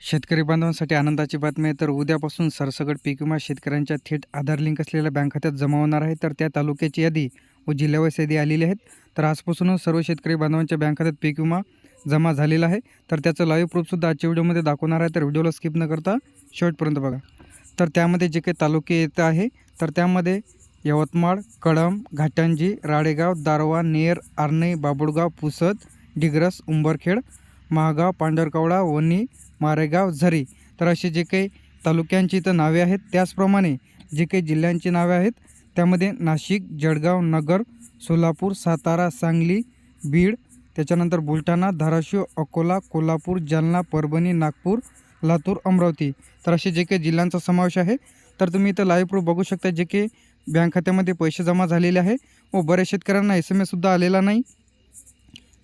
शेतकरी बांधवांसाठी आनंदाची बातमी आहे. तर उद्यापासून सरसगट पीक विमा शेतकऱ्यांच्या थेट आधार लिंक असलेल्या बँक खात्यात जमा होणार आहे. तर त्या तालुक्याची यादी व जिल्ह्यावाईस यादी आलेली आहेत. तर आजपासूनच सर्व शेतकरी बांधवांच्या बँक खात्यात पीक विमा जमा झालेला आहे. तर त्याचं लाईव्ह प्रूफसुद्धा आजच्या व्हिडिओमध्ये दाखवणार आहे. तर व्हिडिओला स्किप न करता शेवटपर्यंत बघा. तर त्यामध्ये जे काही तालुके येत आहे तर त्यामध्ये यवतमाळ कळंब घाटंजी राळेगाव दारवा नेर आर्णे बाबुळगाव पुसद डिग्रस उंबरखेड महागाव पांढरकवडा वणी मारेगाव झरी तर असे जे काही तालुक्यांची इथं नावे आहेत त्याचप्रमाणे जे काही जिल्ह्यांची नावे आहेत त्यामध्ये नाशिक जळगाव नगर सोलापूर सातारा सांगली बीड त्याच्यानंतर बुलढाणा धाराशिव अकोला कोल्हापूर जालना परभणी नागपूर लातूर अमरावती तर असे जे काही जिल्ह्यांचा समावेश आहे. तर तुम्ही इथं लाईव्ह प्रूफ बघू शकता जे की बँक खात्यामध्ये पैसे जमा झालेले आहे व बऱ्याच शेतकऱ्यांना एस एम एससुद्धा आलेला नाही.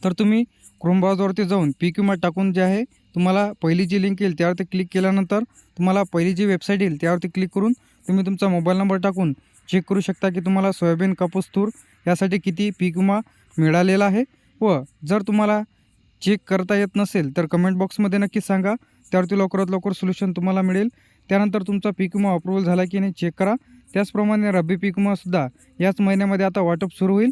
तर तुम्ही क्रोम ब्राउझरवरती जाऊन पी क्यूमा टाकून जे आहे तुम्हाला पहिली जी लिंक येईल त्यावरती क्लिक केल्यानंतर तुम्हाला पहिली जी वेबसाईट येईल त्यावरती क्लिक करून तुम्ही तुमचा मोबाईल नंबर टाकून चेक करू शकता की तुम्हाला सोयाबीन कापूस तूर यासाठी किती पीक विमा मिळालेला आहे व जर तुम्हाला चेक करता येत नसेल तर कमेंट बॉक्समध्ये नक्की सांगा. त्यावरती लवकरात लवकर सोल्युशन तुम्हाला मिळेल. त्यानंतर तुमचा पीक विमा अप्रूव्हल झाला की नाही चेक करा. त्याचप्रमाणे रब्बी पीक विमासुद्धा याच महिन्यामध्ये आता वाटप सुरू होईल.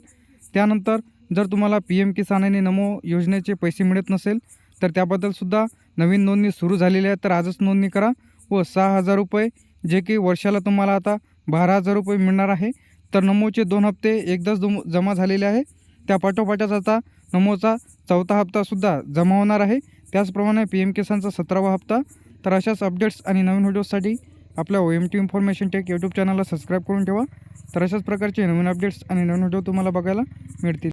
त्यानंतर जर तुम्हाला पी एम किसान आणि नमो योजनेचे पैसे मिळत नसेल तर त्याबद्दलसुद्धा नवीन नोंदणी सुरू झालेली आहे. तर आजच नोंदणी करा व सहा हजार रुपये जे की वर्षाला तुम्हाला आता बारा हजार रुपये मिळणार आहे. तर नमोचे दोन हप्ते एकदाच दो जमा झालेले आहे. त्या पाठोपाठच आता नमोचा चौथा हप्तासुद्धा जमा होणार आहे. त्याचप्रमाणे पी एम किसानचा सतरावा हप्ता. तर अशाच अपडेट्स आणि नवीन व्हिडिओसाठी आपल्या O M T information tech YouTube चॅनलला सबस्क्राईब करून ठेवा. तर अशाच प्रकारचे नवीन अपडेट्स आणि नवीन व्हिडिओ तुम्हाला बघायला मिळतील.